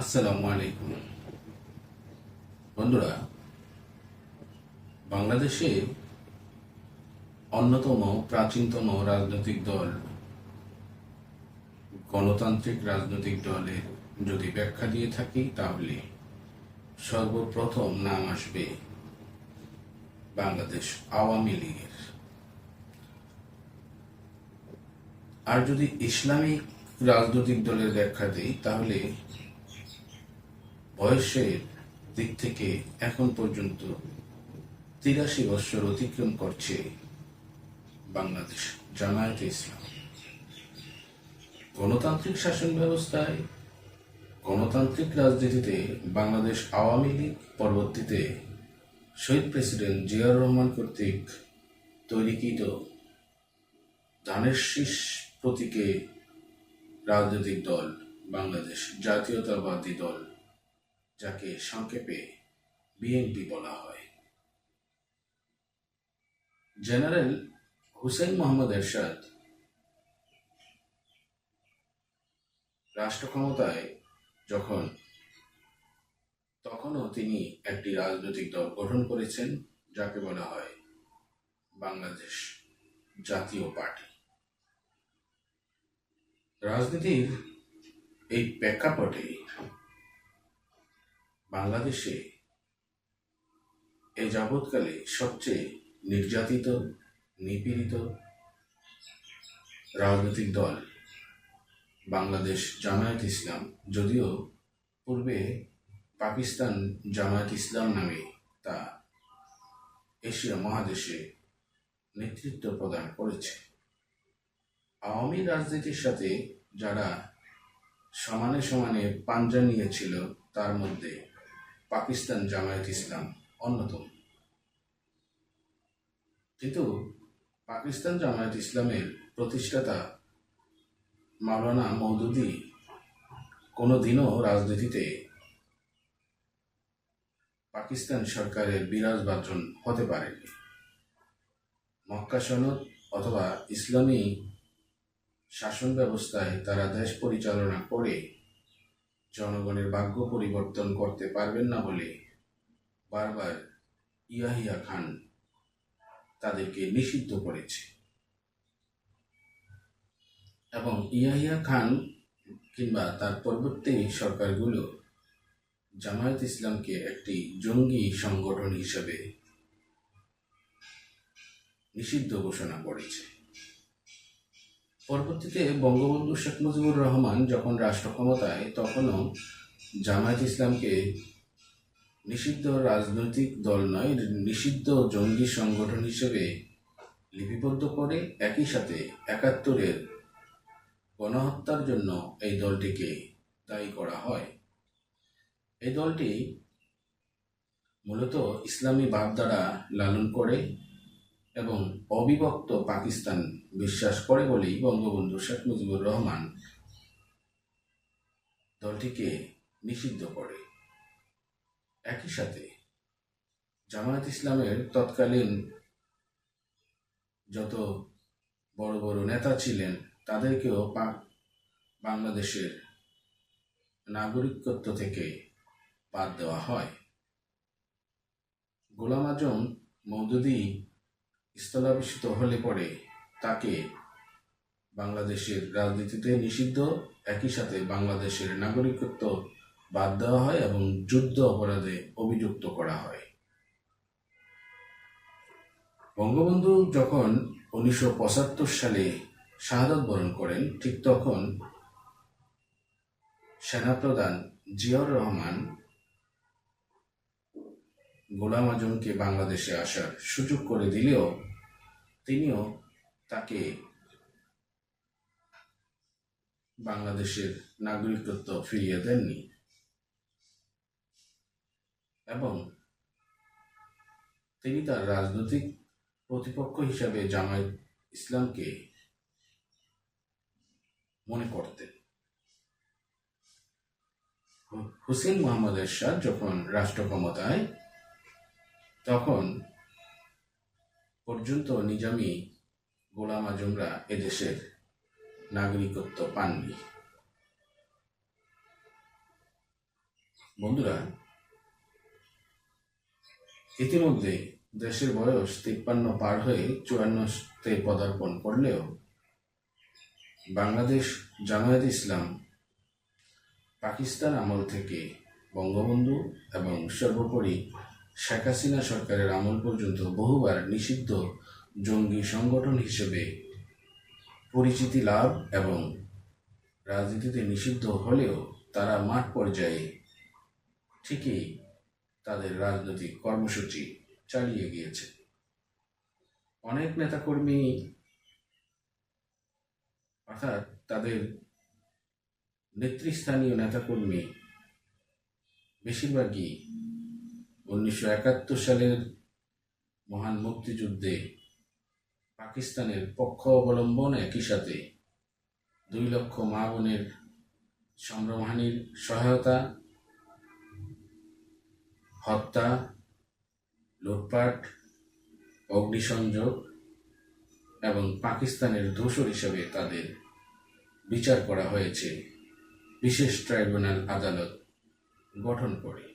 আসসালামু আলাইকুম। বন্ধুরা, বাংলাদেশে অন্যতম প্রাচীনতম রাজনৈতিক দল, গণতান্ত্রিক রাজনৈতিক দলের যদি ব্যাখ্যা দিয়ে থাকি তাহলে সর্বপ্রথম নাম আসবে বাংলাদেশ আওয়ামী লীগের। আর যদি ইসলামিক রাজনৈতিক দলের ব্যাখ্যা দিই, তাহলে বয়সের দিক থেকে এখন পর্যন্ত তিরাশি বছর অতিক্রম করছে বাংলাদেশ জামায়াতে ইসলাম। গণতান্ত্রিক শাসন ব্যবস্থায় গণতান্ত্রিক রাজনীতিতে বাংলাদেশ আওয়ামী লীগ পরবর্তীতে শহীদ প্রেসিডেন্ট জিয়াউর রহমান কর্তৃক তৈরিকৃত ধানের শীষ প্রতীকে রাজনৈতিক দল, বাংলাদেশ জাতীয়তাবাদী দল যাকে সংক্ষেপে বিএনপি বলা হয়। জেনারেল হুসেন মোহাম্মদ এরশাদ রাষ্ট্র ক্ষমতায় যখন, তখনও তিনি একটি রাজনৈতিক দল গঠন করেছেন, যাকে বলা হয় বাংলাদেশ জাতীয় পার্টি। রাজনীতির এই প্রেক্ষাপটে বাংলাদেশে এ যাবৎকালে সবচেয়ে নির্যাতিত, নিপীড়িত রাজনৈতিক দল বাংলাদেশ জামায়াত ইসলাম, যদিও পূর্বে পাকিস্তান জামায়াত ইসলাম নামে তা এশিয়া মহাদেশে নেতৃত্ব প্রদান করেছে। আওয়ামী রাজনীতির সাথে যারা সমানে সমানে পাঞ্জা নিয়েছিল, তার মধ্যে পাকিস্তান জামায়াত ইসলাম অন্যতম। কিন্তু পাকিস্তান জামায়াত ইসলামের প্রতিষ্ঠাতা মাওলানা মৌদুদি কোনোদিনও রাজনীতিতে পাকিস্তান সরকারের বিরাজবাজন হতে পারেনি মক্কা সনদ অথবা ইসলামী শাসন ব্যবস্থায় তারা দেশ পরিচালনা করে জনগণের ভাগ্য পরিবর্তন করতে পারবেন না বলে বারবার ইয়াহিয়া খান তাদেরকে নিষিদ্ধ করেছে। এবং ইয়াহিয়া খান কিংবা তার পরবর্তী সরকারগুলো জামায়াত ইসলামকে একটি জঙ্গি সংগঠন হিসেবে নিষিদ্ধ ঘোষণা করেছে। পরবর্তীতে বঙ্গবন্ধু শেখ মুজিবুর রহমান যখন রাষ্ট্র ক্ষমতায়, তখনও জামায়াত ইসলামকে নিষিদ্ধ রাজনৈতিক দল নয়, নিষিদ্ধ জঙ্গি সংগঠন হিসেবে লিপিবদ্ধ করে, একই সাথে একাত্তরের গণহত্যার জন্য এই দলটিকে দায়ী করা হয়। এই দলটি মূলত ইসলামী ভাবধারা লালন করে এবং অবিভক্ত পাকিস্তান বিশ্বাস করে বলেই বঙ্গবন্ধু শেখ মুজিবুর রহমান দলটিকে নিষিদ্ধ করে। একই সাথে জামায়াত ইসলামের তৎকালীন যত বড় বড় নেতা ছিলেন, তাদেরকেও পা- বাংলাদেশের নাগরিকত্ব থেকে বাদ দেওয়া হয়। গোলাম আজম মৌদুদি স্থলাভিষিত হলে পরে তাকে বাংলাদেশের রাজনীতিতে নিষিদ্ধ, একই সাথে বাংলাদেশের নাগরিকত্ব বাদ দেওয়া হয় এবং যুদ্ধ অপরাধে অভিযুক্ত করা হয়। বঙ্গবন্ধু যখন উনিশশো পঁচাত্তর সালে শাহাদত বরণ করেন, ঠিক তখন সেনাপ্রধান জিয়াউর রহমান গোলাম আজমকে বাংলাদেশে আসার সুযোগ করে দিলেও তিনিও তাকে বাংলাদেশের নাগরিকত্ব ফিরিয়ে দেননি। এবং তিনি তার রাজনৈতিক প্রতিপক্ষ হিসাবে জামায়াত ইসলামকে মনে করতেন। হুসেন মোহাম্মদ এরশাদ যখন রাষ্ট্র ক্ষমতায় তখন পর্যন্ত নিজামী গোলাম আজমরা এদেশের নাগরিকত্ব পাননি। বন্ধুরা, ইতিমধ্যে দেশের বয়স তিপ্পান্ন পার হয়ে চুয়ান্নতে পদার্পণ করলেও বাংলাদেশ জামায়াত ইসলাম পাকিস্তান আমল থেকে বঙ্গবন্ধু এবং সর্বোপরি শেখ হাসিনা সরকারের আমল পর্যন্ত বহুবার নিষিদ্ধ জঙ্গি সংগঠন হিসেবে পরিচিতি লাভ এবং রাজনীতিতে নিষিদ্ধ হলেও তারা মাঠ পর্যায়ে ঠিকই তাদের রাজনৈতিক কর্মসূচি চালিয়ে গিয়েছে। অনেক নেতাকর্মী অর্থাৎ তাদের নেতৃস্থানীয় নেতাকর্মী বেশিরভাগই উনিশশো একাত্তর সালের মহান মুক্তিযুদ্ধে পাকিস্তানের পক্ষ অবলম্বন একই সাথে দুই লক্ষ মা বোনের সম্ভ্রমহানির সহায়তা, হত্যা, লুটপাট, অগ্নিসংযোগ এবং পাকিস্তানের দোষর হিসেবে তাদের বিচার করা হয়েছে। বিশেষ ট্রাইব্যুনাল আদালত গঠন করে।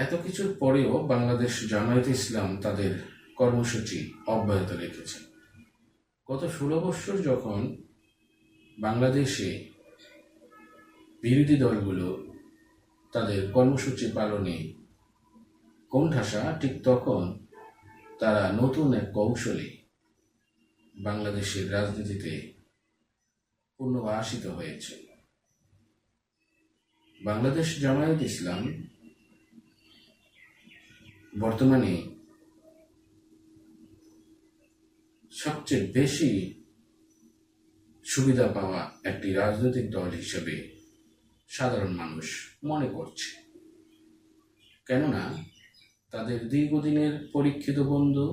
এত কিছুর পরেও বাংলাদেশ জামায়াত ইসলাম তাদের কর্মসূচি অব্যাহত রেখেছে। গত ষোলো বৎসর যখন বাংলাদেশে বিরোধী দলগুলো তাদের কর্মসূচি পালনে কোণঠাসা, ঠিক তখন তারা নতুন এক কৌশলে বাংলাদেশের রাজনীতিতে পুনর্বাসিত হয়েছে। বাংলাদেশ জামায়াত ইসলাম বর্তমানে সবচেয়ে বেশি সুবিধা পাওয়া একটি রাজনৈতিক দল হিসেবে সাধারণ মানুষ মনে করছে। কেননা, তাদের দীর্ঘদিনের পরীক্ষিত বন্ধু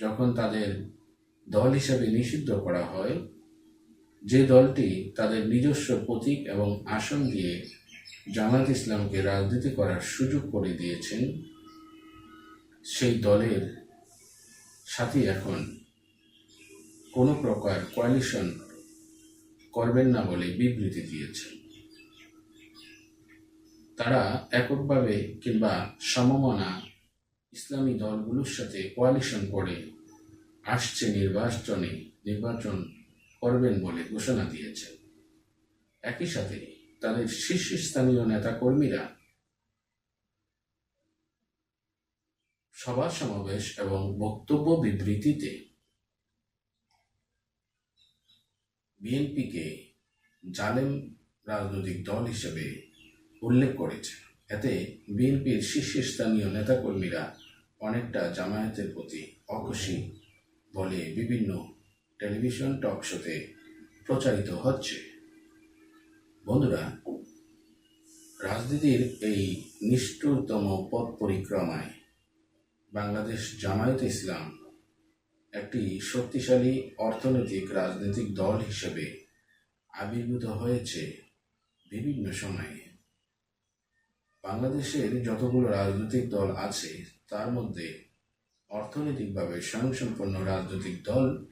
যখন তাদের দল হিসাবে নিষিদ্ধ করা হয়, যে দলটি তাদের নিজস্ব প্রতীক এবং আসন দিয়ে জামাত ইসলামকে রাজনীতি করার সুযোগ করে দিয়েছেন সেই দলের সাথে এখন কোনো প্রকার কোয়ালিশন করবেন না বলে বিবৃতি দিয়েছে। তারা এককভাবে কিংবা সমমনা ইসলামী দলগুলোর সাথে কোয়ালিশন করে আসছে নির্বাচনে, নির্বাচন করবেন বলে ঘোষণা দিয়েছে। একই সাথে তাদের শীর্ষস্থানীয় নেতাকর্মীরা সভা সমাবেশ এবং বক্তব্য বিবৃতিতে বিএনপিকে জালেম রাজনৈতিক দল হিসেবে উল্লেখ করেছে এতে বিএনপির শীর্ষস্থানীয় নেতাকর্মীরা অনেকটা জামায়াতের প্রতি অখুশি বলে বিভিন্ন টেলিভিশন টক শোতে প্রচারিত হচ্ছে। বন্ধুরা, রাজনীতির এই নিষ্ঠুরতম পথ পরিক্রমায় বাংলাদেশ জামায়াত ইসলাম একটি শক্তিশালী অর্থনৈতিক রাজনৈতিক দল হিসেবে আবির্ভূত হয়েছে বিভিন্ন সময়ে। বাংলাদেশের যতগুলো রাজনৈতিক দল আছে, তার মধ্যে অর্থনৈতিকভাবে স্বয়ংসম্পন্ন রাজনৈতিক দল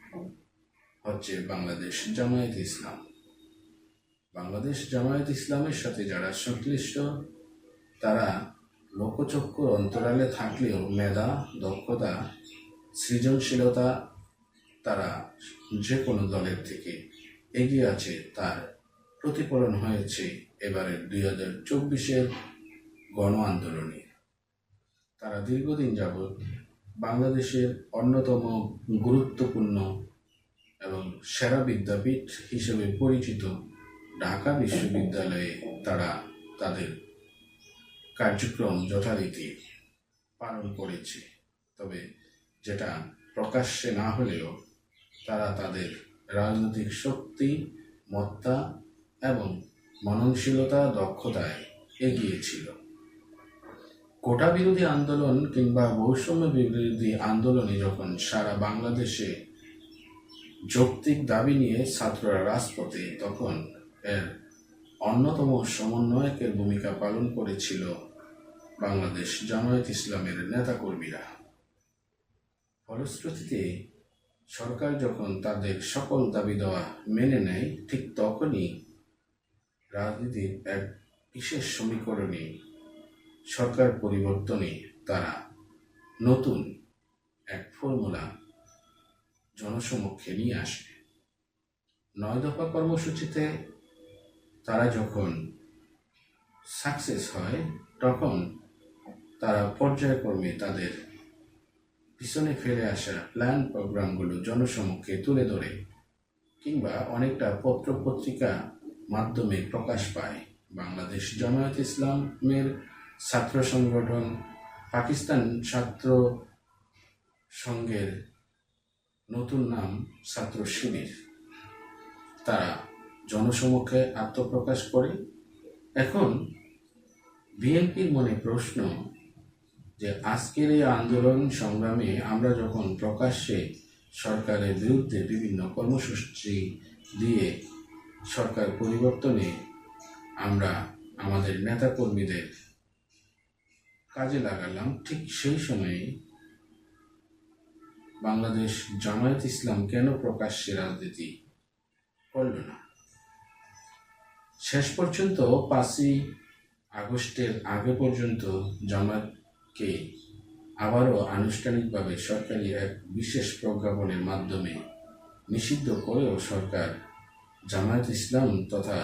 হচ্ছে বাংলাদেশ জামায়াত ইসলাম। বাংলাদেশ জামায়াত ইসলামের সাথে যারা সংশ্লিষ্ট, তারা লোকচক্ষুর অন্তরালে থাকলেও মেধা, দক্ষতা, সৃজনশীলতা তারা যে কোনো দলের থেকে এগিয়ে আছে তার প্রতিফলন হয়েছে এবারের দুই হাজার চব্বিশের গণ আন্দোলনে। তারা দীর্ঘদিন যাবৎ বাংলাদেশের অন্যতম গুরুত্বপূর্ণ এবং সেরা বিদ্যাপীঠ হিসেবে পরিচিত ঢাকা বিশ্ববিদ্যালয়ে তারা তাদের কার্যক্রম যথারীতি পালন করেছে। তবে যেটা প্রকাশ্যে না হলেও তারা তাদের রাজনৈতিক শক্তি, মত্তা এবং মননশীলতা দক্ষতায় এগিয়েছিল। কোটা বিরোধী আন্দোলন কিংবা বৈষম্য বিরোধী আন্দোলনে যখন সারা বাংলাদেশে যৌক্তিক দাবি নিয়ে ছাত্ররা রাজপথে, তখন এর অন্যতম সমন্বয়কের ভূমিকা পালন করেছিল বাংলাদেশ জামায়াত ইসলামের নেতাকর্মীরা। ফলশ্রুতিতে, সরকার যখন তাদের সকল দাবি দেওয়া মেনে নেয়, ঠিক তখনই রাজনীতির এক বিশেষ সমীকরণে সরকার পরিবর্তনে তারা নতুন এক ফর্মুলা জনসমক্ষে নিয়ে আসে। নয় দফা কর্মসূচিতে তারা যখন সাকসেস হয়, তখন তারা পর্যায়ক্রমে তাদের পিছনে ফেলে আসা প্ল্যান প্রোগ্রামগুলো জনসমক্ষে তুলে ধরে কিংবা অনেকটা পত্র পত্রিকা মাধ্যমে প্রকাশ পায়। বাংলাদেশ জামায়াত ইসলামের ছাত্র সংগঠন, পাকিস্তান ছাত্র সংঘের নতুন নাম ছাত্র শিবির। তারা জনসমক্ষে আত্মপ্রকাশ করে। এখন বিএনপির মনে প্রশ্ন যে আজকের এই আন্দোলন সংগ্রামে আমরা যখন প্রকাশ্যে সরকারের বিরুদ্ধে বিভিন্ন কর্মসূচি দিয়ে সরকার পরিবর্তনে আমরা আমাদের নেতাকর্মীদের কাজে লাগালাম, ঠিক সেই সময়ে বাংলাদেশ জামায়াত ইসলাম কেন প্রকাশ্যে রাজনীতি করল না? শেষ পর্যন্ত পাঁচই আগস্টের আগে পর্যন্ত জামাতকে আবারও আনুষ্ঠানিকভাবে সরকারি এক বিশেষ প্রজ্ঞাপনের মাধ্যমে নিষিদ্ধ করেও সরকার জামায়াত ইসলাম তথা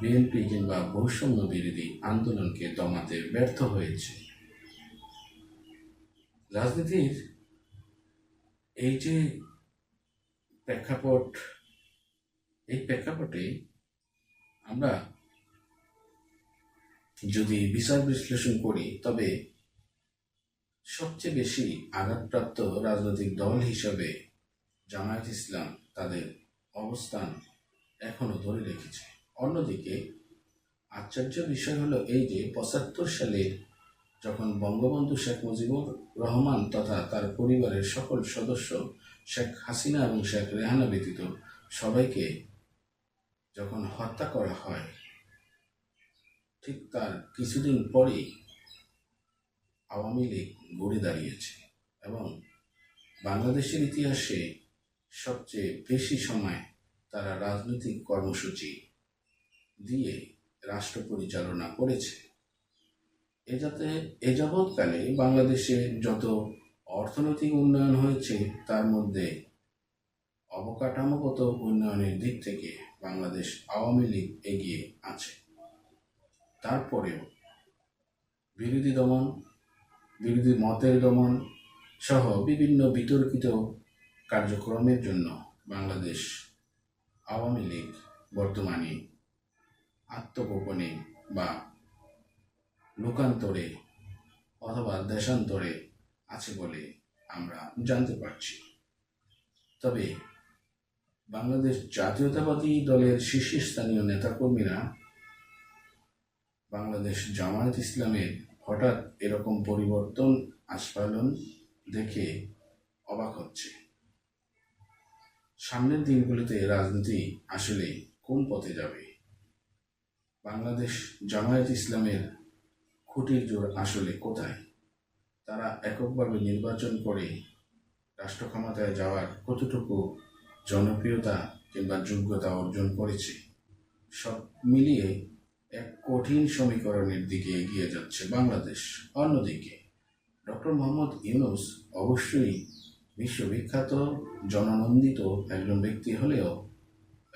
বিএনপি কিংবা বৈষম্য বিরোধী আন্দোলনকে দমাতে ব্যর্থ হয়েছে। রাজনীতির এই যে প্রেক্ষাপট, এই প্রেক্ষাপটে আমরা যদি বিচার বিশ্লেষণ করি, তবে সবচেয়ে বেশি আঘাতপ্রাপ্ত রাজনৈতিক দল হিসাবে জামায়াত ইসলাম তাদের অবস্থান এখনও ধরে রেখেছে। অন্যদিকে, আশ্চর্য বিষয় হলো এই যে পঁচাত্তর সালে যখন বঙ্গবন্ধু শেখ মুজিবুর রহমান তথা তার পরিবারের সকল সদস্য শেখ হাসিনা এবং শেখ রেহানা ব্যতীত সবাইকে যখন হত্যা করা হয়, ঠিক তার কিছুদিন পরেই আওয়ামী লীগ গড়ে দাঁড়িয়েছে এবং বাংলাদেশের ইতিহাসে সবচেয়ে বেশি সময় তারা রাজনৈতিক কর্মসূচি দিয়ে রাষ্ট্র পরিচালনা করেছে। এ যাতে, এ যাবৎকালে বাংলাদেশে যত অর্থনৈতিক উন্নয়ন হয়েছে, তার মধ্যে অবকাঠামোগত উন্নয়নের দিক থেকে বাংলাদেশ আওয়ামী লীগ এগিয়ে আছে। তারপরেও বিরোধী দমন বিরোধী মতের দমন সহ বিভিন্ন বিতর্কিত কার্যক্রমের জন্য বাংলাদেশ আওয়ামী লীগ বর্তমানে আত্মগোপনে বা লোকান্তরে অথবা দেশান্তরে আছে বলে আমরা জানতে পারছি। তবে বাংলাদেশ জাতীয়তাবাদী দলের শীর্ষস্থানীয় নেতাকর্মীরা বাংলাদেশ জামায়াত ইসলামের হঠাৎ এরকম পরিবর্তন, আস্ফালন দেখে অবাক হচ্ছে। সামনের দিনগুলিতে রাজনীতি আসলে কোন পথে যাবে? বাংলাদেশ জামায়াত ইসলামের খুঁটির জোর আসলে কোথায়? তারা এককভাবে নির্বাচন করে রাষ্ট্র ক্ষমতায় যাওয়ার কতটুকু জনপ্রিয়তা কিংবা যোগ্যতা অর্জন করেছে, সব মিলিয়ে এক কঠিন সমীকরণের দিকে এগিয়ে যাচ্ছে বাংলাদেশ। অন্যদিকে, ডক্টর মোহাম্মদ ইউনুস অবশ্যই বিশ্ববিখ্যাত, জননন্দিত একজন ব্যক্তি হলেও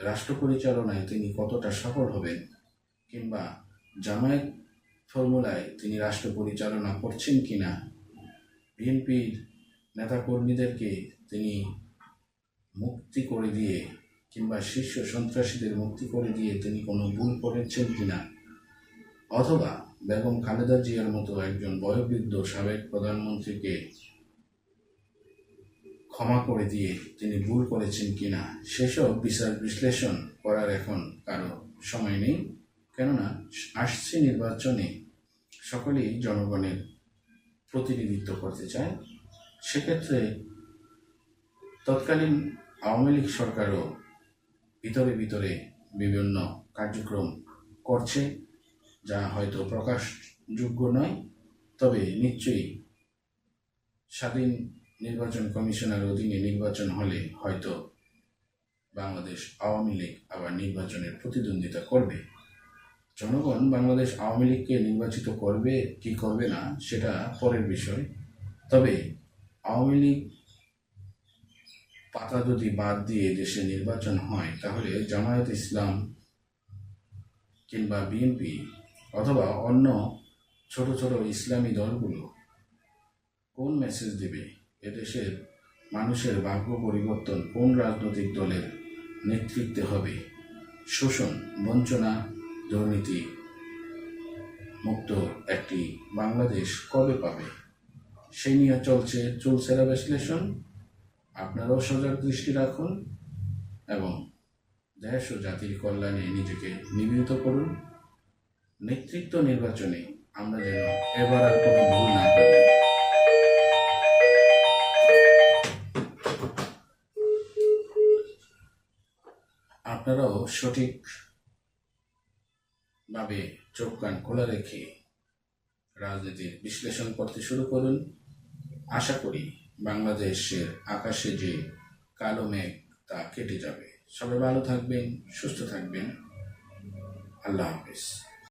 রাষ্ট্র পরিচালনায় তিনি কতটা সফল হবেন কিংবা জামায়াত ফর্মুলায় তিনি রাষ্ট্র পরিচালনা করছেন কিনা, বিএনপির নেতাকর্মীদেরকে তিনি মুক্তি করে দিয়ে কিংবা শীর্ষ সন্ত্রাসীদের মুক্তি করে দিয়ে তিনি কোনো ভুল করেছেন কিনা? অথবা বেগম খালেদা জিয়ার মতো একজন বয়োবৃদ্ধ সাবেক প্রধানমন্ত্রীকে ক্ষমা করে দিয়ে তিনি ভুল করেছেন কিনা? সেসব বিচার বিশ্লেষণ করার এখন কারও সময় নেই। কেননা আসছে নির্বাচনে সকলেই জনগণের প্রতিনিধিত্ব করতে চায়। সেক্ষেত্রে তৎকালীন আওয়ামী লীগ সরকারও ভিতরে ভিতরে বিভিন্ন কার্যক্রম করছে, যা হয়তো প্রকাশযোগ্য নয়। তবে নিশ্চয়ই স্বাধীন নির্বাচন কমিশনের অধীনে নির্বাচন হলে হয়তো বাংলাদেশ আওয়ামী লীগ আবার নির্বাচনের প্রতিদ্বন্দ্বিতা করবে। জনগণ বাংলাদেশ আওয়ামী লীগকে নির্বাচিত করবে, কি করবে না, সেটা পরের বিষয়। তবে আওয়ামী লীগ পাতা যদি বাদ দিয়ে দেশে নির্বাচন হয়, তাহলে জামায়াত ইসলাম কিংবা বিএনপি অথবা অন্য ছোট ছোট ইসলামী দলগুলো কোন মেসেজ দেবে? এদেশের মানুষের ভাগ্য পরিবর্তন কোন রাজনৈতিক দলের নেতৃত্বে হবে? শোষণ, বঞ্চনা, দুর্নীতি মুক্ত একটি বাংলাদেশ কবে পাবে? সেই নিয়ে চলছে চুলসেরা বিশ্লেষণ। আপনারাও সজাগ দৃষ্টি রাখুন এবং দেশ ও জাতির কল্যাণে নিজেকে নিবেদিত করুন। নেতৃত্ব নির্বাচনে আমরা যেন এবার আর কোনো ভুল না করি। আপনারাও সঠিক ভাবে চোখ কান খোলা রেখে রাজনীতির বিশ্লেষণ করতে শুরু করুন। আশা করি বাংলাদেশের আকাশে যে কালো মেঘ, তা কেটে যাবে। সবাই ভালো থাকবেন, সুস্থ থাকবেন। আল্লাহ হাফিজ।